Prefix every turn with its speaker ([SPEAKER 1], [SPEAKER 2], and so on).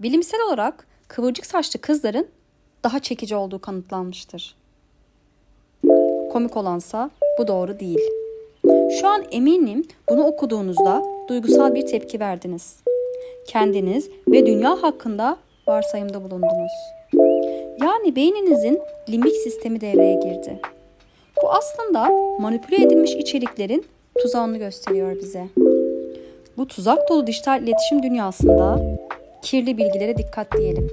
[SPEAKER 1] Bilimsel olarak kıvırcık saçlı kızların daha çekici olduğu kanıtlanmıştır. Komik olansa bu doğru değil. Şu an eminim bunu okuduğunuzda duygusal bir tepki verdiniz. Kendiniz ve dünya hakkında varsayımda bulundunuz. Yani beyninizin limbik sistemi devreye girdi. Bu aslında manipüle edilmiş içeriklerin tuzağını gösteriyor bize. Bu tuzak dolu dijital iletişim dünyasında kirli bilgilere dikkat diyelim.